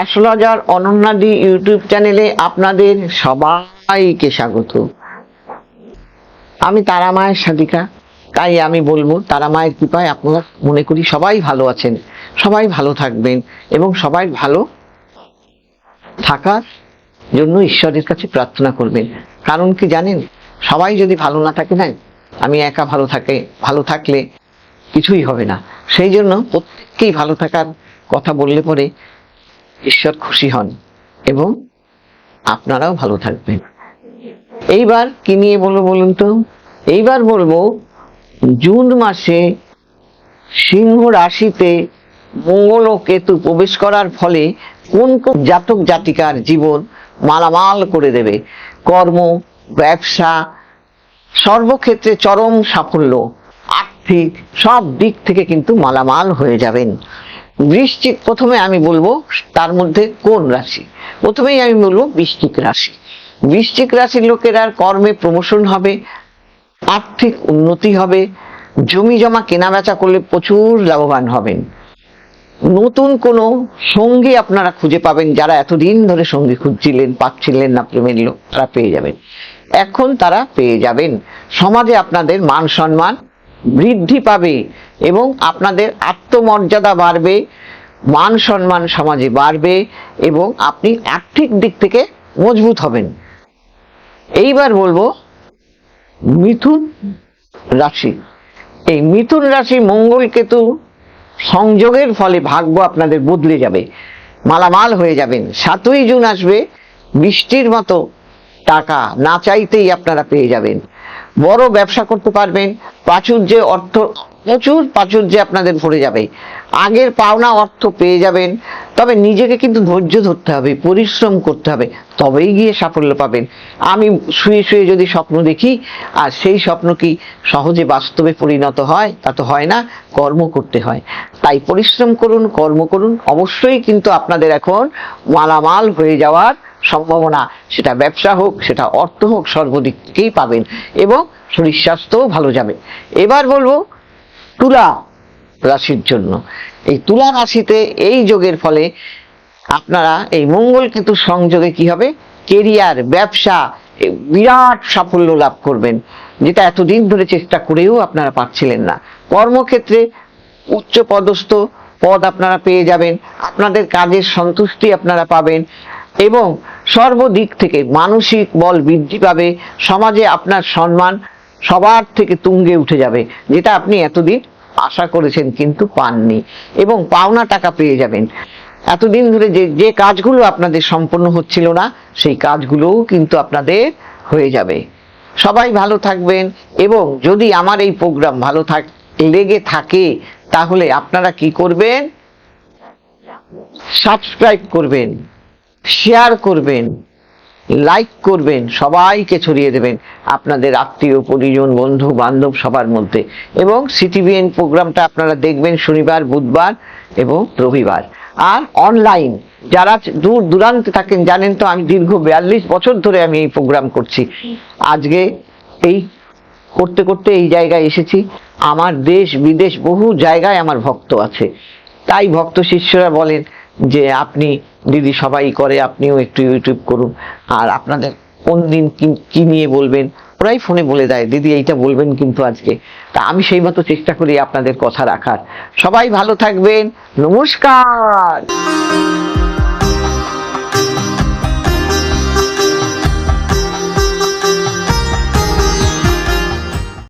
Astrologer অনন্যাদি YouTube চ্যানেলে আপনাদের সবাইকে স্বাগত। আমি তারা মায়ের সাধিকা তাই আমি বলব তারা মায়ের কৃপায় আপনারা মনে করি সবাই ভালো আছেন, সবাই ভালো থাকবেন এবং সবাই ভালো থাকার জন্য ঈশ্বরের কাছে প্রার্থনা করবেন। কারণ কি জানেন, সবাই যদি ভালো না থাকে না, আমি একা ভালো থাকে, ভালো থাকলে কিছুই হবে না। সেই জন্য প্রত্যেককেই ভালো থাকার কথা বললে পরে ঈশ্বর খুশি হন এবং আপনারাও ভালো থাকবেন। এইবার কি নিয়ে বলব বলুন তো? এইবার বলব, জুন মাসে সিংহ রাশিতে মঙ্গল ও কেতু প্রবেশ করার ফলে কোন কোন জাতক জাতিকার জীবন মালামাল করে দেবে? কর্ম, ব্যবসা, সর্বক্ষেত্রে চরম সাফল্য, আর্থিক সব দিক থেকে কিন্তু মালামাল হয়ে যাবেন। বৃশ্চিক প্রথমে আমি বলব তার মধ্যে কোন রাশি? প্রথমেই আমি বলব বৃশ্চিক রাশি। বৃশ্চিক রাশির লোকেরা কর্মে প্রমোশন হবে, আর্থিক উন্নতি হবে, জমি জমা কেনা বেচা করলে প্রচুর লাভবান হবেন। নতুন কোনো সঙ্গী আপনারা খুঁজে পাবেন যারা এতদিন ধরে সঙ্গী খুঁজছিলেন, পাচ্ছিলেন না, প্রেমের লোক তারা পেয়ে যাবেন। এখন তারা পেয়ে যাবেন। সমাজে আপনাদের মান সম্মান বৃদ্ধি পাবে এবং আপনাদের আত্মমর্যাদা বাড়বে, মান সম্মান সমাজে বাড়বে এবং আপনি আর্থিক দিক থেকে মজবুত হবেন। এইবার বলব, মিথুন রাশি। এই মিথুন রাশি মঙ্গল কেতু সংযোগের ফলে ভাগ্য আপনাদের বদলে যাবে, মালামাল হয়ে যাবেন। সাতই জুন আসবে, বৃষ্টির মতো টাকা না চাইতেই আপনারা পেয়ে যাবেন। বড় ব্যবসা করতে পারবেন প্রাচুর্যে অর্থ প্রচুর প্রাচুর্যে আপনাদের ভরে যাবে। আগের পাওনা অর্থ পেয়ে যাবেন, তবে নিজেকে কিন্তু ধৈর্য ধরতে হবে, পরিশ্রম করতে হবে, তবেই গিয়ে সাফল্য পাবেন। আমি শুয়ে শুয়ে যদি স্বপ্ন দেখি, আর সেই স্বপ্ন কি সহজে বাস্তবে পরিণত হয়, তা তো হয় না, কর্ম করতে হয়। তাই পরিশ্রম করুন, কর্ম করুন, অবশ্যই কিন্তু আপনাদের এখন মালামাল হয়ে যাওয়ার সম্ভাবনা। সেটা ব্যবসা হোক, সেটা অর্থ হোক, সর্বদিক থেকেই পাবেন। এবং শরীর স্বাস্থ্যও ভালো যাবে। এবার বলব তুলা রাশির জন্য। এই তুলা রাশিতে এই যোগের ফলে আপনারা এই মঙ্গল কেতু সংযোগে কি হবে? কেরিয়ার, ব্যবসা বিরাট সাফল্য লাভ করবেন। যেটা এতদিন ধরে চেষ্টা করেও আপনারা পাচ্ছিলেন না। কর্মক্ষেত্রে উচ্চ পদস্থ পদ আপনারা পেয়ে যাবেন। আপনাদের কাজের সন্তুষ্টি আপনারা পাবেন এবং সর্বদিক থেকে মানসিক বল বৃদ্ধি পাবে। সমাজে আপনার সম্মান সবার থেকে তুঙ্গে উঠে যাবে, যেটা আপনি এতদিন আশা করেছেন কিন্তু পাননি এবং পাওনা টাকা পেয়ে যাবেন। এতদিন ধরে যে যে কাজগুলো আপনাদের সম্পন্ন হচ্ছিল না, সেই কাজগুলোও কিন্তু আপনাদের হয়ে যাবে। সবাই ভালো থাকবেন এবং যদি আমার এই প্রোগ্রাম ভালো থাক, লেগে থাকে, তাহলে আপনারা কি করবেন? সাবস্ক্রাইব করবেন, শেয়ার করবেন। লাইক করবেন, সবাইকে ছড়িয়ে দেবেন আপনাদের আত্মীয়, পরিজন, বন্ধু, বান্ধব সবার মধ্যে। এবং সিটিভিএন প্রোগ্রামটা আপনারা দেখবেন শনিবার, বুধবার এবং রবিবার। আর অনলাইন যারা দূর দূরান্তে থাকেন, জানেন তো আমি দীর্ঘ বিয়াল্লিশ বছর ধরে আমি এই প্রোগ্রাম করছি। আজকে এই করতে করতে এই জায়গায় এসেছি। আমার দেশ, বিদেশ, বহু জায়গায় আমার ভক্ত আছে। তাই ভক্ত শিষ্যরা বলেন যে আপনি, দিদি সবাই করে, আপনিও একটু ইউটিউব করুন। আর আপনাদের কোন দিন কি- নিয়ে বলবেন? ওরাই ফোনে বলে দেয়, দিদি, এইটা বলবেন কিন্তু আজকে। তা আমি সেই মতো চেষ্টা করি আপনাদের কথা রাখার। সবাই ভালো থাকবেন। নমস্কার!